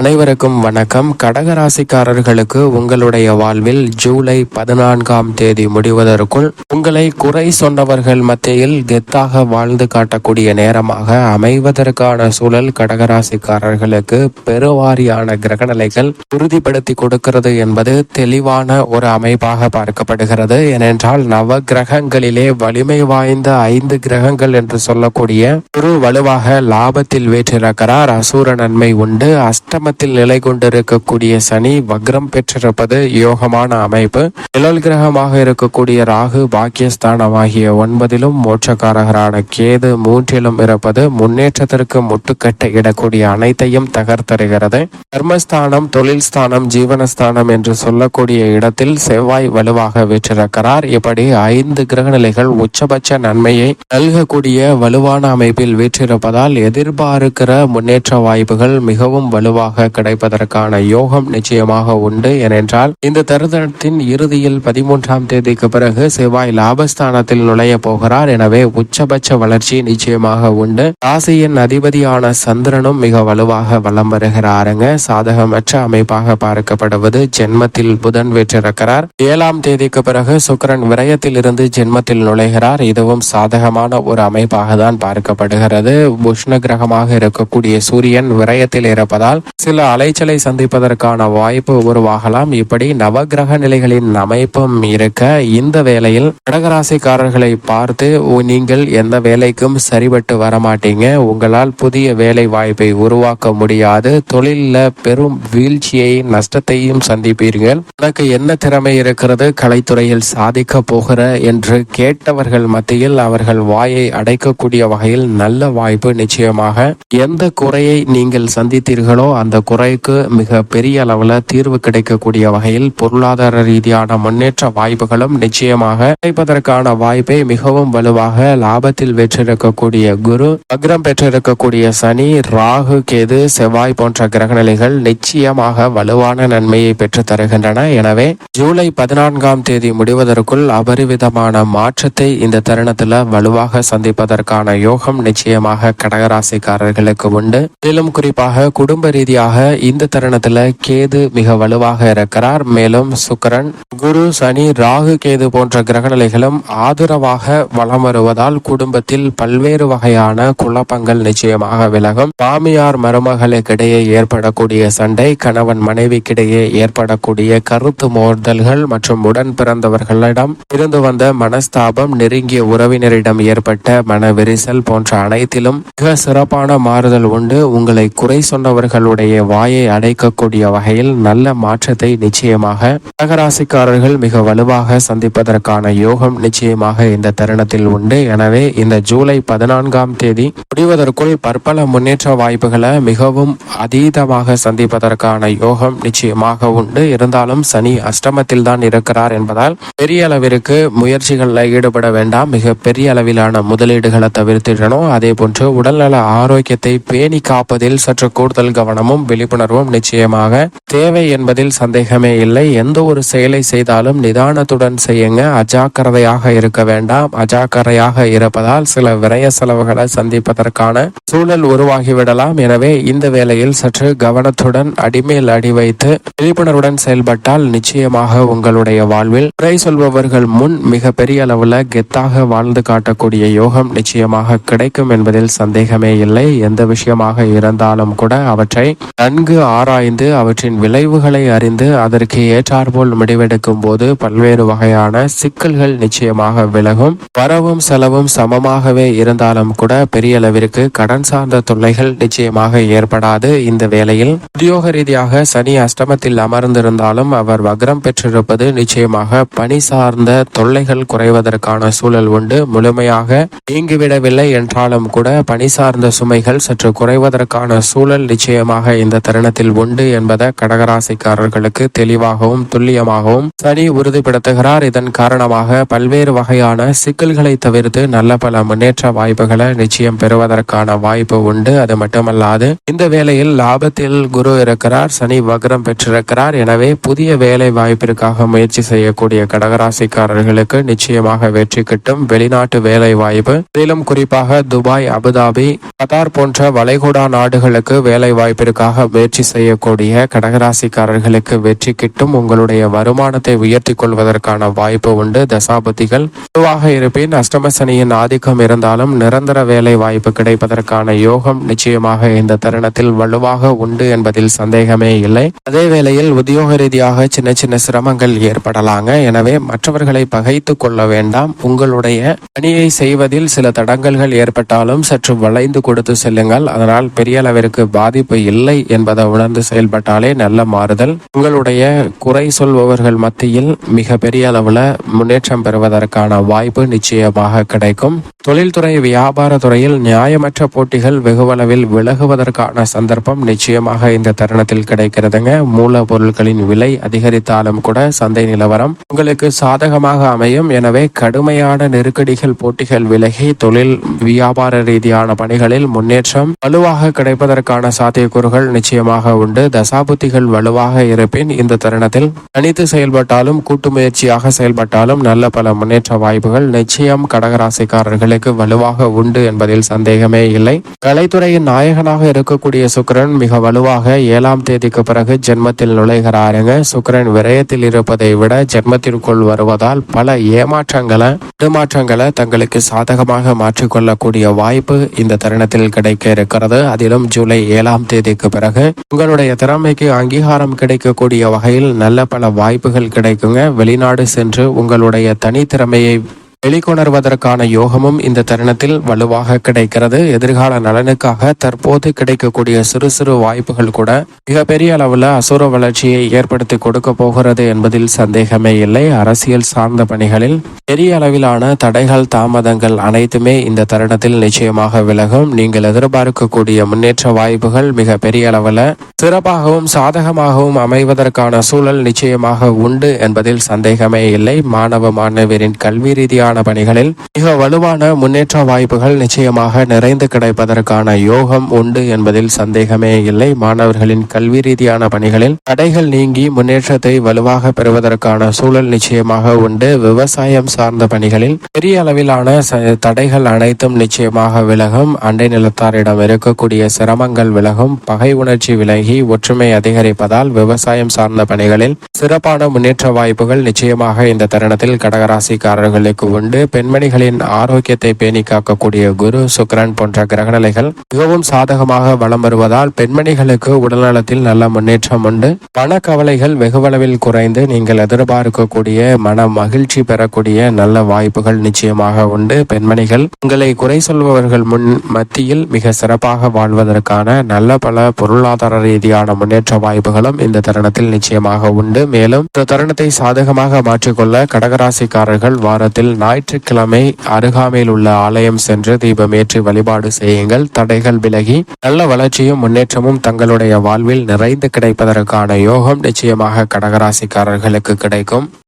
அனைவருக்கும் வணக்கம். கடகராசிக்காரர்களுக்கு உங்களுடைய வாழ்வில் ஜூலை பதினான்காம் தேதி முடிவதற்குள் உங்களை குறை சொன்னவர்கள் மத்தியில் கெத்தாக வாழ்ந்து காட்டக்கூடிய நேரமாக அமைவதற்கான சூழல் கடகராசிக்காரர்களுக்கு பெருவாரியான கிரகநிலைகள் உறுதிப்படுத்தி கொடுக்கிறது என்பது தெளிவான ஒரு அமைப்பாக பார்க்கப்படுகிறது. ஏனென்றால் நவ கிரகங்களிலே வலிமை வாய்ந்த ஐந்து கிரகங்கள் என்று சொல்லக்கூடிய குரு வலுவாக லாபத்தில் வீற்றிருக்கிறார். அசூர நன்மை உண்டு. அஷ்டமத்தில் நிலை கொண்டிருக்கக்கூடிய சனி வக்ரம் பெற்றிருப்பது யோகமான அமைப்பு. நிழல் கிரகமாக இருக்கக்கூடிய ராகு பாக்கியஸ்தானமாகிய ஒன்பதிலும் மோட்சக்காரகரான கேது மூன்றிலும் இருப்பது முன்னேற்றத்திற்கு முட்டுக்கட்ட இடக்கூடிய அனைத்தையும் தகர்த்தருகிறது. கர்மஸ்தானம் தொழில் ஸ்தானம் ஜீவனஸ்தானம் என்று சொல்லக்கூடிய இடத்தில் செவ்வாய் வலுவாக வீற்றிருக்கிறார். இப்படி ஐந்து கிரகநிலைகள் உச்சபட்ச நன்மையை நல்கக்கூடிய வலுவான அமைப்பில் வீற்றிருப்பதால் எதிர்பார்க்கிற முன்னேற்ற வாய்ப்புகள் மிகவும் வலுவாக கிடைப்பதற்கான யோகம் நிச்சயமாக உண்டு. ஏனென்றால் இந்த தருணத்தின் இறுதியில் பதிமூன்றாம் தேதிக்கு பிறகு செவ்வாய் லாபஸ்தானத்தில் நுழைய போகிறார். எனவே உச்சபட்ச வளர்ச்சி நிச்சயமாக உண்டு. ராசியின் அதிபதியான சந்திரனும் மிக வலுவாக வலம் வருகிறாருங்க. சாதகமற்ற அமைப்பாக பார்க்கப்படுவது ஜென்மத்தில் புதன் வெற்றிருக்கிறார். ஏழாம் தேதிக்கு பிறகு சுக்கரன் விரயத்தில் இருந்து ஜென்மத்தில் நுழைகிறார். இதுவும் சாதகமான ஒரு அமைப்பாக தான் பார்க்கப்படுகிறது. உஷ்ண கிரகமாக இருக்கக்கூடிய சூரியன் விரயத்தில் இருப்பதால் சில அலைச்சலை சந்திப்பதற்கான வாய்ப்பு உருவாகலாம். இப்படி நவகிரக நிலைகளின் அமைப்பும் இருக்க இந்த வேளையில் கடகராசிக்காரர்களை பார்த்து நீங்கள் எந்த வேலைக்கும் சரிபட்டு வரமாட்டீங்க. உங்களால் புதிய வேலை வாய்ப்பை உருவாக்க முடியாது. தொழிலில் பெரும் வீழ்ச்சியை நஷ்டத்தையும் சந்திப்பீர்கள். உனக்கு என்ன திறமை இருக்கிறது? கலைத்துறையில் சாதிக்க போகிற என்று கேட்டவர்கள் மத்தியில் அவர்கள் வாயை அடைக்கக்கூடிய வகையில் நல்ல வாய்ப்பு நிச்சயமாக. எந்த குறையை நீங்கள் சந்தித்தீர்களோ அந்த இந்த குறைக்கு மிக பெரிய அளவில் தீர்வு கிடைக்கக்கூடிய வகையில் பொருளாதார ரீதியான முன்னேற்ற வாய்ப்புகளும் நிச்சயமாக கிடைப்பதற்கான வாய்ப்பை மிகவும் வலுவாக லாபத்தில் வெற்றிருக்கக்கூடிய குரு அக்ரம் பெற்றிருக்கக்கூடிய சனி ராகு கேது செவ்வாய் போன்ற கிரகநிலைகள் நிச்சயமாக வலுவான நன்மையை பெற்று தருகின்றன. எனவே ஜூலை பதினான்காம் தேதி முடிவதற்குள் அபரிவிதமான மாற்றத்தை இந்த தருணத்தில் வலுவாக சந்திப்பதற்கான யோகம் நிச்சயமாக கடகராசிக்காரர்களுக்கு உண்டு. மேலும் குறிப்பாக குடும்ப ரீதியாக இந்த தருணத்துல கேது மிக வலுவாக இருக்கிறார். மேலும் சுக்கரன் குரு சனி ராகு கேது போன்ற கிரகநிலைகளும் ஆதரவாக வளம் வருவதால் குடும்பத்தில் பல்வேறு வகையான குழப்பங்கள் நிச்சயமாக விலகும். மாமியார் மருமகளுக்கிடையே ஏற்படக்கூடிய சண்டை கணவன் மனைவிக்கிடையே ஏற்படக்கூடிய கருத்து மோதல்கள் மற்றும் உடன் பிறந்தவர்களிடம் இருந்து வந்த மனஸ்தாபம் நெருங்கிய உறவினரிடம் ஏற்பட்ட மன விரிசல் போன்ற அனைத்திலும் மிக சிறப்பான மாறுதல் உண்டு. உங்களை குறை சொன்னவர்களுடைய வாயை அடைக்கக்கூடிய வகையில் நல்ல மாற்றத்தை நிச்சயமாக கடகராசிக்காரர்கள் மிக வலுவாக சந்திப்பதற்கான யோகம் நிச்சயமாக இந்த தருணத்தில் உண்டு. எனவே இந்த ஜூலை பதினான்காம் தேதி முடிவதற்குள் பற்பல முன்னேற்ற வாய்ப்புகளை மிகவும் அதீதமாக சந்திப்பதற்கான யோகம் நிச்சயமாக உண்டு. இருந்தாலும் சனி அஷ்டமத்தில் தான் இருக்கிறார் என்பதால் பெரிய அளவிற்கு முயற்சிகளில் ஈடுபட வேண்டாம். மிக பெரிய அளவிலான முதலீடுகளை தவிர்த்திடணும். அதே போன்று உடல்நல ஆரோக்கியத்தை பேணி காப்பதில் சற்று கூடுதல் கவனமும் விழிப்புணர்வும் நிச்சயமாக. தேவை என்பதில் சந்தேகமே இல்லை. எந்த ஒரு செயலை செய்தாலும் நிதானத்துடன் செய்யுங்க. அஜாக்கிரதையாக இருக்க வேண்டாம். அஜாக்கிரதையாக இருப்பதால் சில விரய செலவுகளை சந்திப்பதற்கான சூழல் உருவாகிவிடலாம். எனவே இந்த வேளையில் சற்று கவனத்துடன் அடிமேல் அடி வைத்து விழிப்புணர்வுடன் செயல்பட்டால் நிச்சயமாக உங்களுடைய வாழ்வில் குறை சொல்பவர்கள் முன் மிக பெரிய அளவுல கெத்தாக வாழ்ந்து காட்டக்கூடிய யோகம் நிச்சயமாக கிடைக்கும் என்பதில் சந்தேகமே இல்லை. எந்த விஷயமாக இருந்தாலும் கூட அவற்றை நன்கு ஆராய்ந்து அவற்றின் விளைவுகளை அறிந்து அதற்கு ஏற்றாற்போல் முடிவெடுக்கும் போது பல்வேறு வகையான சிக்கல்கள் நிச்சயமாக விலகும். வரவும் செலவும் சமமாகவே இருந்தாலும் கூட பெரிய அளவிற்கு கடன் சார்ந்த தொல்லைகள் நிச்சயமாக ஏற்படாது இந்த வேளையில். உத்தியோக ரீதியாக சனி அஷ்டமத்தில் அமர்ந்திருந்தாலும் அவர் வக்ரம் பெற்றிருப்பது நிச்சயமாக பணி சார்ந்த தொல்லைகள் குறைவதற்கான சூழல் உண்டு. முழுமையாக நீங்கிவிடவில்லை என்றாலும் கூட பணி சார்ந்த சுமைகள் சற்று குறைவதற்கான சூழல் நிச்சயமாக இந்த தருணத்தில் உண்டு என்பதை கடகராசிக்காரர்களுக்கு தெளிவாகவும் துல்லியமாகவும் சனி உறுதிப்படுத்துகிறார். இதன் காரணமாக பல்வேறு வகையான சிக்கல்களை தவிர்த்து நல்ல பல முன்னேற்ற வாய்ப்புகளை நிச்சயம் பெறுவதற்கான வாய்ப்பு உண்டு. அது மட்டுமல்லாது இந்த வேளையில் லாபத்தில் குரு இருக்கிறார் சனி வக்ரம் பெற்றிருக்கிறார். எனவே புதிய வேலை வாய்ப்பிற்காக முயற்சி செய்யக்கூடிய கடகராசிக்காரர்களுக்கு நிச்சயமாக வெற்றி கிட்டும். வெளிநாட்டு வேலை வாய்ப்பு மேலும் குறிப்பாக துபாய் அபுதாபி கத்தார் போன்ற வளைகுடா நாடுகளுக்கு வேலை வாய்ப்பிற்காக செய்வதற்காக முயற்சி செய்யக்கூடிய கடகராசிக்காரர்களுக்கு வெற்றி கிட்டும் உங்களுடைய வருமானத்தை உயர்த்தி கொள்வதற்கான வாய்ப்பு உண்டு. தசாபதிகள் பொதுவாக இருப்பின் அஷ்டம சனியின் ஆதிக்கம் இருந்தாலும் நிரந்தர வேலை வாய்ப்பு கிடைப்பதற்கான யோகம் நிச்சயமாக இந்த தருணத்தில் வலுவாக உண்டு என்பதில் சந்தேகமே இல்லை. அதே வேளையில் உத்தியோக ரீதியாக சின்ன சின்ன சிரமங்கள் ஏற்படலாங்க. எனவே மற்றவர்களை பகைத்து கொள்ள வேண்டாம். உங்களுடைய பணியை செய்வதில் சில தடங்கல்கள் ஏற்பட்டாலும் சற்று வளைந்து கொடுத்து செல்லுங்கள். அதனால் பெரிய அளவிற்கு பாதிப்பு இல்லை. என்பதை உணர்ந்து செயல்பட்டாலே நல்ல மாறுதல். உங்களுடைய குறை சொல்பவர்கள் மத்தியில் மிக பெரிய அளவுல முன்னேற்றம் பெறுவதற்கான வாய்ப்பு நிச்சயமாக கிடைக்கும். தொழில்துறை வியாபார துறையில் நியாயமற்ற போட்டிகள் வெகுவளவில் விலகுவதற்கான சந்தர்ப்பம் நிச்சயமாக இந்த தருணத்தில் கிடைக்கிறதுங்க. மூலப்பொருட்களின் விலை அதிகரித்தாலும் கூட சந்தை நிலவரம் உங்களுக்கு சாதகமாக அமையும். எனவே கடுமையான நெருக்கடிகள் போட்டிகள் விலகி தொழில் வியாபார ரீதியான பணிகளில் முன்னேற்றம் வலுவாக கிடைப்பதற்கான சாத்தியக்கூறுகள் நிச்சயமாக உண்டு. தசாபுத்திகள் வலுவாக இருப்பின் இந்த தருணத்தில் தனித்து செயல்பட்டாலும் கூட்டு முயற்சியாக செயல்பட்டாலும் நல்ல பல முன்னேற்ற வாய்ப்புகள் நிச்சயம் கடகராசிக்காரர்களுக்கு வலுவாக உண்டு என்பதில் சந்தேகமே இல்லை. கலைத்துறையின் நாயகனாக இருக்கக்கூடிய சுக்கரன் மிக வலுவாக ஏழாம் தேதிக்கு பிறகு ஜென்மத்தில் நுழைகிறாருங்க. சுக்கிரன் விரயத்தில் இருப்பதை விட ஜென்மத்திற்குள் வருவதால் பல ஏமாற்றங்களை இடமாற்றங்களை தங்களுக்கு சாதகமாக மாற்றிக்கொள்ளக்கூடிய வாய்ப்பு இந்த தருணத்தில் கிடைக்க இருக்கிறது. அதிலும் ஜூலை ஏழாம் தேதிக்கு பிறகு உங்களுடைய திறமைக்கு அங்கீகாரம் கிடைக்கக்கூடிய வகையில் நல்ல பல வாய்ப்புகள் கிடைக்குங்க. வெளிநாடு சென்று உங்களுடைய தனித்திறமையை வெளிக்கொணர்வதற்கான யோகமும் இந்த தருணத்தில் வலுவாக கிடைக்கிறது. எதிர்கால நலனுக்காக தற்போது கிடைக்கக்கூடிய சிறு சிறு வாய்ப்புகள் கூட மிகப்பெரிய அளவில் அசுர வளர்ச்சியை ஏற்படுத்தி கொடுக்க போகிறது என்பதில் சந்தேகமே இல்லை. அரசியல் சார்ந்த பணிகளில் பெரிய அளவிலான தடைகள் தாமதங்கள் அனைத்துமே இந்த தருணத்தில் நிச்சயமாக விலகும். நீங்கள் எதிர்பார்க்கக்கூடிய முன்னேற்ற வாய்ப்புகள் மிக பெரிய அளவில் சிறப்பாகவும் சாதகமாகவும் அமைவதற்கான சூழல் நிச்சயமாக உண்டு என்பதில் சந்தேகமே இல்லை. மாணவ மாணவரின் கல்வி ரீதியான பணிகளில் மிக வலுவான முன்னேற்ற வாய்ப்புகள் நிச்சயமாக நிறைந்து கிடைப்பதற்கான யோகம் உண்டு என்பதில் சந்தேகமே இல்லை. மாணவர்களின் கல்வி ரீதியான பணிகளில் தடைகள் நீங்கி முன்னேற்றத்தை வலுவாக பெறுவதற்கான சூழல் நிச்சயமாக உண்டு. விவசாயம் சார்ந்த பணிகளில் பெரிய அளவிலான தடைகள் அனைத்தும் நிச்சயமாக விலகும். அண்டை நிலத்தாரிடம் இருக்கக்கூடிய சிரமங்கள் விலகும். பகை உணர்ச்சி விலகி ஒற்றுமை அதிகரிப்பதால் விவசாயம் சார்ந்த பணிகளில் சிறப்பான முன்னேற்ற வாய்ப்புகள் நிச்சயமாக இந்த தருணத்தில் கடகராசிக்காரர்களுக்கு உண்டு. பெண்மணிகளின் ஆரோக்கியத்தை பேணி காக்கக்கூடிய குரு சுக்கிரன் போன்ற கிரகநிலைகள் மிகவும் சாதகமாக வலம் வருவதால் பெண்மணிகளுக்கு உடல்நலத்தில் நல்ல முன்னேற்றம் உண்டு. பண கவலைகள் வெகுவளவில் குறைந்து நீங்கள் எதிர்பார்க்கக்கூடிய மன மகிழ்ச்சி பெறக்கூடிய நல்ல வாய்ப்புகள் நிச்சயமாக உண்டு. பெண்மணிகள் உங்களை குறை சொல்பவர்கள் முன் மத்தியில் மிக சிறப்பாக வாழ்வதற்கான நல்ல பல பொருளாதார ரீதியான முன்னேற்ற வாய்ப்புகளும் இந்த தருணத்தில் நிச்சயமாக உண்டு. மேலும் இந்த தருணத்தை சாதகமாக மாற்றிக்கொள்ள கடகராசிக்காரர்கள் வாரத்தில் ஞாயிற்றுக்கிழமை அருகாமையில் உள்ள ஆலயம் சென்று தீபம் ஏற்றி வழிபாடு செய்யுங்கள். தடைகள் விலகி நல்ல வளர்ச்சியும் முன்னேற்றமும் தங்களுடைய வாழ்வில் நிறைந்து கிடைப்பதற்கான யோகம் நிச்சயமாக கடகராசிக்காரர்களுக்கு கிடைக்கும்.